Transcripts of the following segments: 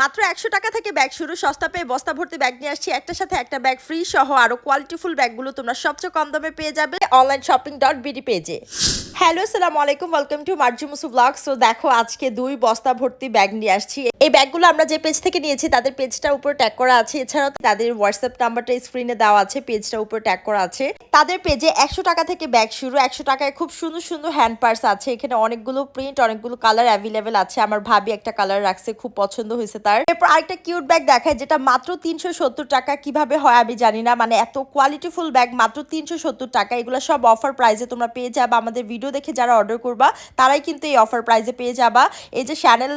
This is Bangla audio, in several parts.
মাত্র একশো টাকা থেকে ব্যাগ শুরু, সস্তা পেয়ে বস্তা ভর্তি ব্যাগ নিয়ে আসছি। একটার সাথে একটা ব্যাগ ফ্রি সহ আরও কোয়ালিটিফুল ব্যাগগুলো তোমরা সবচেয়ে কম দামে পেয়ে যাবে অনলাইন শপিং ডট বিডি পেজে হ্যালো, সালাম আলাইকুম welcome to Marju Musu blog so দেখো, আজকে দুই বস্তা ভর্তি ব্যাগ নিয়ে আসছি। এই ব্যাগগুলো আমরা যে পেজ থেকে নিয়েছি, তাদের পেজটার উপর ট্যাগ করা আছে। এছাড়াও তাদের হোয়াটসঅ্যাপ নাম্বারটা স্ক্রিনে দেওয়া আছে পেজটার উপর ট্যাগ করা আছে। তাদের পেজে একশো টাকা থেকে ব্যাগ শুরু। একশো টাকায় খুব সুন্দর সুন্দর হ্যান্ড পার্স আছে। এখানে অনেকগুলো প্রিন্ট অনেকগুলো কালার অ্যাভেলেবেল আছে। আমার ভাবি একটা কালার রাখছে, খুব পছন্দ হয়েছে তার। এরপর আরেকটা কিউট ব্যাগ দেখায়, যেটা মাত্র তিনশো সত্তর টাকা। কীভাবে হয় আমি জানি না। মানে এত কোয়ালিটিফুল ব্যাগ মাত্র তিনশো সত্তর টাকা। এগুলো সব অফার প্রাইসে তোমরা পেয়ে যাবে। আমাদের ভিডিও দেখে যারা অর্ডার করবা, তারাই কিন্তু এই অফার প্রাইজে পেয়ে যাবা। এই যে শ্যানেল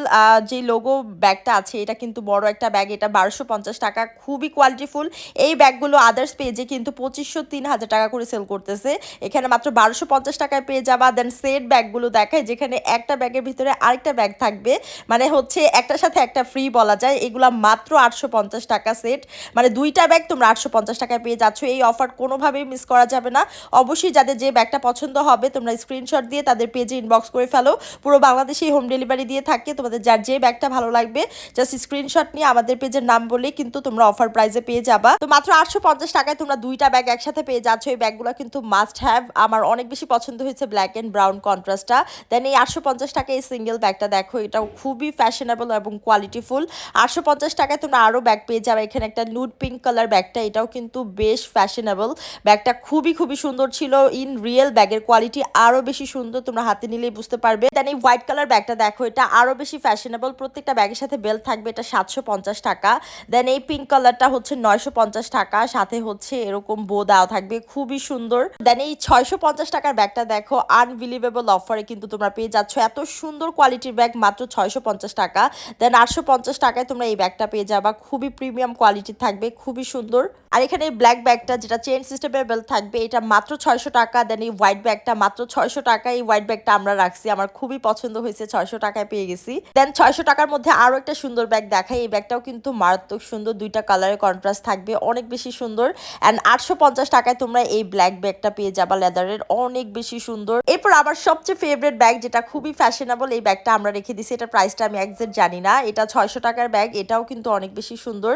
যে লোগো ব্যাগটা আছে, এটা কিন্তু বড় একটা ব্যাগ এটা বারোশো পঞ্চাশ টাকা, খুবই কোয়ালিটিফুল এই ব্যাগগুলো আদার্স পেজে কিন্তু পঁচিশশো তিন হাজার টাকা করে সেল করতেছে। এখানে মাত্র বারোশো পঞ্চাশ টাকায় পেয়ে যাবা। দেন সেট ব্যাগগুলো দেখায়, যেখানে একটা ব্যাগের ভিতরে আরেকটা ব্যাগ থাকবে। মানে হচ্ছে একটার সাথে একটা ফ্রি বলা যায়। এগুলা মাত্র আটশো পঞ্চাশ টাকা সেট মানে দুইটা ব্যাগ তোমরা আটশো পঞ্চাশ টাকায় পেয়ে যাচ্ছ। এই অফার কোনোভাবেই মিস করা যাবে না। অবশ্যই যাদের যে ব্যাগটা পছন্দ হবে, তোমরা স্ক্রিনশট দিয়ে তাদের পেজে ইনবক্স করে ফেলো। পুরো বাংলাদেশেই হোম ডেলিভারি দিয়ে থাকে। তোমাদের যার যে ব্যাগটা ভালো লাগবে জাস্ট স্ক্রিনশট নিয়ে আমাদের পেজের নাম বলে কিন্তু তোমরা অফার প্রাইসে পেয়ে যাবা। তো মাত্র আটশো পঞ্চাশ টাকায় তোমরা দুইটা ব্যাগ একসাথে পেয়ে যাচ্ছ। এই ব্যাগগুলো কিন্তু মাস্ট হ্যাভ আমার অনেক বেশি পছন্দ হয়েছে ব্ল্যাক অ্যান্ড ব্রাউন কন্ট্রাস্টটা দেন এই আটশো পঞ্চাশ টাকায় এই সিঙ্গেল ব্যাগটা দেখো, এটাও খুবই ফ্যাশনেবল এবং কোয়ালিটিফুল আটশো পঞ্চাশ টাকায় তোমরা আরও ব্যাগ পেয়ে যাবে। এখানে একটা নুড পিঙ্ক কালার ব্যাগটা এটাও কিন্তু বেশ ফ্যাশনেবল ব্যাগটা খুবই খুবই সুন্দর ছিল। ইন রিয়েল ব্যাগের কোয়ালিটি আরও বেশি সুন্দর, তোমরা হাতে নিলেই বুঝতে পারবে। দেন এই হোয়াইট কালার ব্যাগটা দেখো, এটা আরও বেশি ফ্যাশনেবল প্রত্যেকটা ব্যাগের সাথে বেল্ট থাকবে, এটা সাতশো পঞ্চাশ টাকা। দেন এই পিঙ্ক কালারটা হচ্ছে নয়শো পঞ্চাশ টাকা, সাথে হচ্ছে এরকম বো দেওয়া থাকবে, খুবই সুন্দর। দেন এই ছয়শো পঞ্চাশ টাকার ব্যাগটা দেখো আনবিলিভেবল অফারে কিন্তু তোমরা পেয়ে যাচ্ছ। এত সুন্দর কোয়ালিটির ব্যাগ মাত্র ছয়শো পঞ্চাশ টাকা। দেন আটশো পঞ্চাশ টাকায় তোমরা এই ব্যাগটা পেয়ে যাবা। খুবই প্রিমিয়াম কোয়ালিটির থাকবে, খুবই সুন্দর। আর এখানে ব্ল্যাক ব্যাগটা যেটা চেন সিস্টেমের বেল্ট থাকবে, এটা মাত্র ছয়শো টাকা। দেন এই হোয়াইট ব্যাগটা মাত্র ছয়শো টাকা এই হোয়াইট ব্যাগটা আমরা রাখছি। আমার খুবই পছন্দ হয়েছে, ছয়শো টাকায় পেয়ে গেছি। দেন ছয়শো টাকার মধ্যে আরও একটা সুন্দর ব্যাগ দেখাই। এই ব্যাগটাও কিন্তু মারাত্মক সুন্দর, দুইটা কালারের কন্ট্রাস্ট থাকবে, অনেক বেশি সুন্দর। অ্যান্ড আটশো পঞ্চাশ টাকায় তোমরা এই ব্ল্যাক ব্যাগটা পেয়ে যাবা লেদারের অনেক বেশি সুন্দর। এরপর আমার সবচেয়ে ফেভারিট ব্যাগ যেটা খুবই ফ্যাশনেবল এই ব্যাগটা আমরা রেখে দিছি এটা প্রাইসটা আমি একজ্যাক্ট জানি না। এটা ছয়শো টাকার ব্যাগ এটাও কিন্তু অনেক বেশি সুন্দর।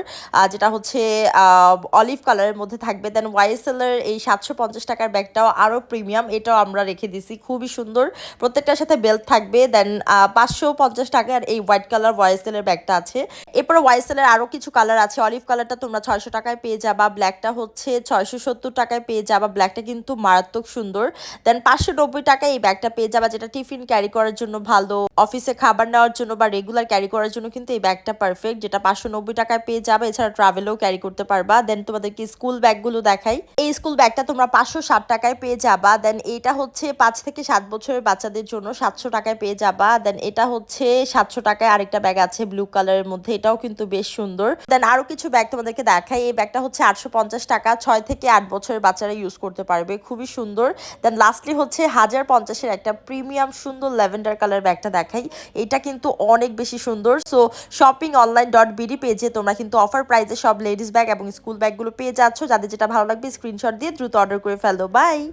যেটা হচ্ছে অলিভ কালারের মধ্যে থাকবে। দেন ওয়াইএসএল এর এই সাতশো পঞ্চাশ টাকার ব্যাগটাও আরও প্রিমিয়াম এটাও আমরা রেখে দিছি খুবই সুন্দর। প্রত্যেকটার সাথে বেল্ট থাকবে। দেন পাঁচশো পঞ্চাশ টাকার এই হোয়াইট কালার ওয়াইএসএল এর ব্যাগটা আছে। এরপরে ওয়াইএসএল এর আরও কিছু কালার আছে। অলিভ কালারটা তোমরা ছয়শো টাকায় পেয়ে যাবা। ব্ল্যাকটা হচ্ছে ছয়শো সত্তর টাকায় পেয়ে যাবা। ব্ল্যাকটা কিন্তু মারাত্মক সুন্দর। দেন পাঁচশো নব্বই টাকায় এই ব্যাগটা পেয়ে যাবা, যেটা টিফিন ক্যারি করার জন্য ভালো। অফিসে খাবার নেওয়ার জন্য বা রেগুলার ক্যারি করার জন্য কিন্তু এই ব্যাগটা পারফেক্ট যেটা পাঁচশো নব্বই টাকায় পেয়ে যাবে। এছাড়া ট্রাভেলেও ক্যারি করতে পারবা। দেন তোমাদেরকে স্কুল ব্যাগগুলো দেখাই। এই স্কুল ব্যাগটা তোমরা পাঁচশো ষাট টাকায় পেয়ে যাবা। দেন এইটা হচ্ছে পাঁচ থেকে সাত বছরের বাচ্চাদের জন্য সাতশো টাকায় পেয়ে যাবা। দেন এটা হচ্ছে সাতশো টাকায় আরেকটা ব্যাগ আছে ব্লু কালারের মধ্যে। এটাও কিন্তু বেশ সুন্দর। দেন আরও কিছু ব্যাগ তোমাদেরকে দেখাই। এই ব্যাগটা হচ্ছে আটশো পঞ্চাশ টাকা। ছয় থেকে আট বছরের বাচ্চারা ইউজ করতে পারবে। খুবই সুন্দর। দেন লাস্টলি হচ্ছে হাজার পঞ্চাশের একটা প্রিমিয়াম সুন্দর ল্যাভেন্ডার কালার ব্যাগটা দেখাই। এটা কিন্তু অনেক বেশি সুন্দর। So shopping online dot BD পেজে তোমরা কিন্তু অফার প্রাইসে সব লেডিস ব্যাগ এবং স্কুল ব্যাগগুলো পেয়ে যাচ্ছ। যাদের যেটা ভালো লাগবে স্ক্রিনশট দিয়ে দ্রুত অর্ডার করে ফেলো। বাই